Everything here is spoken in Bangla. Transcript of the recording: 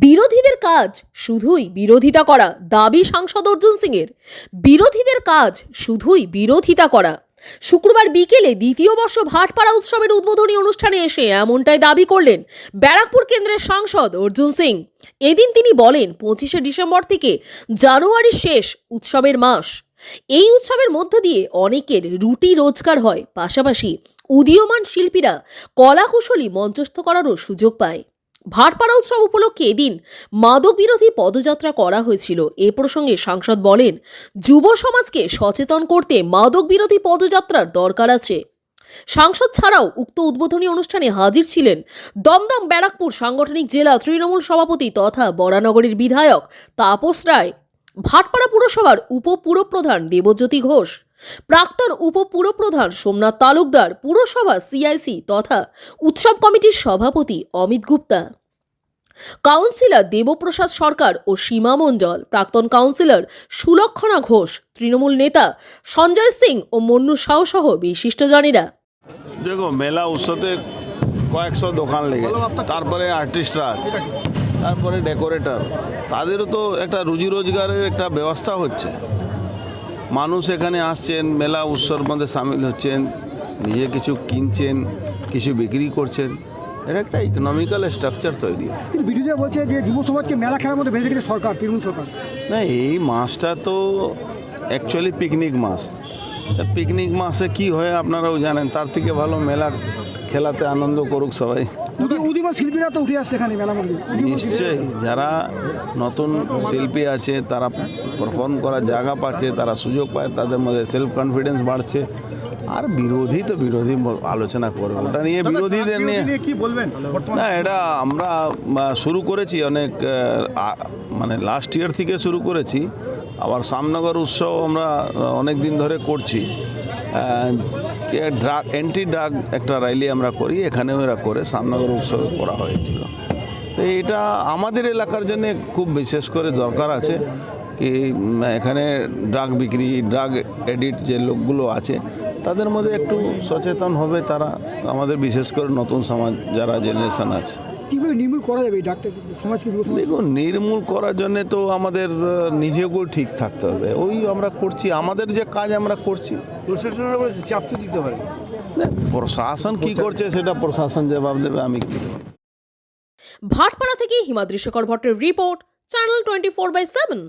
বিরোধীদের কাজ শুধুই বিরোধিতা করা, দাবি সাংসদ অর্জুন সিংয়ের। বিরোধীদের কাজ শুধুই বিরোধিতা করা। শুক্রবার বিকেলে দ্বিতীয় বর্ষ ভাটপাড়া উৎসবের উদ্বোধনী অনুষ্ঠানে এসে এমনটাই দাবি করলেন ব্যারাকপুর কেন্দ্রের সাংসদ অর্জুন সিং। এদিন তিনি বলেন, পঁচিশে ডিসেম্বর থেকে জানুয়ারি শেষ উৎসবের মাস। এই উৎসবের মধ্য দিয়ে অনেকের রুটি রোজগার হয়। পাশাপাশি উদীয়মান শিল্পীরা কলাকুশলী মঞ্চস্থ করারও সুযোগ পায়। ভাটপাড়া উৎসব উপলক্ষে এদিন মাদক বিরোধী পদযাত্রা করা হয়েছিল। এ প্রসঙ্গে সাংসদ বলেন, যুব সমাজকে সচেতন করতে মাদক বিরোধী পদযাত্রার দরকার আছে। সাংসদ ছাড়াও উক্ত উদ্বোধনী অনুষ্ঠানে হাজির ছিলেন দমদম ব্যারাকপুর সাংগঠনিক জেলা তৃণমূল সভাপতি তথা বরানগরীর বিধায়ক তাপস রায়। ভাটপাড়া পুরসভার উপপুরপ্রধান দেবজ্যোতি ঘোষ প্রাক্তন উপপুরপ্রধান সোমনাথ তালুকদার, পুরসভা সিআইসি তথা উৎসব কমিটির সভাপতি অমিত গুপ্তা। কাউন্সিলর দেবপ্রসাদ সরকার ও সীমা মণ্ডল। প্রাক্তন কাউন্সিলর সুলক্ষণা ঘোষ, তৃণমূল নেতা সঞ্জয় সিং ও মন্নু সাউ সহ বিশিষ্টজনেরা। দেখো মেলা উৎসবে কয়েকশো দোকান লেগেছে। তারপরে আর্টিস্টরা আছে, তারপরে ডেকোরেটর। তাদেরও তো একটা রুজি রোজগারের একটা ব্যবস্থা হচ্ছে। মানুষ এখানে আসছেন মেলা উৎসবের মধ্যে সামিল হচ্ছেন নিজে কিছু কিনছেন কিছু বিক্রি করছেন। এটা একটা ইকোনমিক্যাল স্ট্রাকচার তৈরি। হয় কিন্তু বিরোধীরা বলছে যে যুব সমাজকে মেলা খেলার মধ্যে বেঁধে রেখেছে সরকার তৃণমূল সরকার। না এই মাসটা তো অ্যাকচুয়ালি পিকনিক মাস। পিকনিক মাসে কি হয় আপনারাও জানেন তার থেকে ভালো মেলার খেলাতে আনন্দ করুক সবাই। উদীয়মান শিল্পীরা তো উঠে আসছে এখানে মেলার মধ্যে নিশ্চয়ই যারা নতুন শিল্পী আছে তারা পারফর্ম করার জায়গা পাচ্ছে তারা সুযোগ পায় তাদের মধ্যে সেলফ কনফিডেন্স বাড়ছে। আর বিরোধী তো বিরোধী আলোচনা করবে। ওটা নিয়ে বিরোধীদের নিয়ে কি বলবেন? না এটা আমরা শুরু করেছি অনেক মানে লাস্ট ইয়ার থেকে শুরু করেছি। আবার সামনগর উৎসব আমরা অনেক দিন ধরে করছি। ড্রাগ অ্যান্টি ড্রাগ একটা র্যালি আমরা করি, এখানেও এরা করে, সামনগর উৎসবে করা হয়েছিল। তো এটা আমাদের এলাকার জন্য খুব বিশেষ করে দরকার আছে কি এখানে ড্রাগ বিক্রি ড্রাগ এডিট যে লোকগুলো আছে, তাদের মধ্যে একটু সচেতন হবে তারা। আমাদের বিশেষ করে নতুন সমাজ, যারা জেনারেশান আছে। কীভাবে নির্মূল করা যাবে এই ডাক্তার সমাজকে যুব সমাজ দেখুন নির্মূল করার জন্য তো আমাদের নিজেকেও ঠিক থাকতে হবে। ওই আমরা করছি আমাদের যে কাজ আমরা করছি। প্রশাসনের উপরে চাপ তো দিতে পারে প্রশাসন কি করছে সেটা প্রশাসন জবাব দেবে আমি কি ভাটপাড়া থেকে Himadri Shekhar ভট্টের report channel twenty four by seven.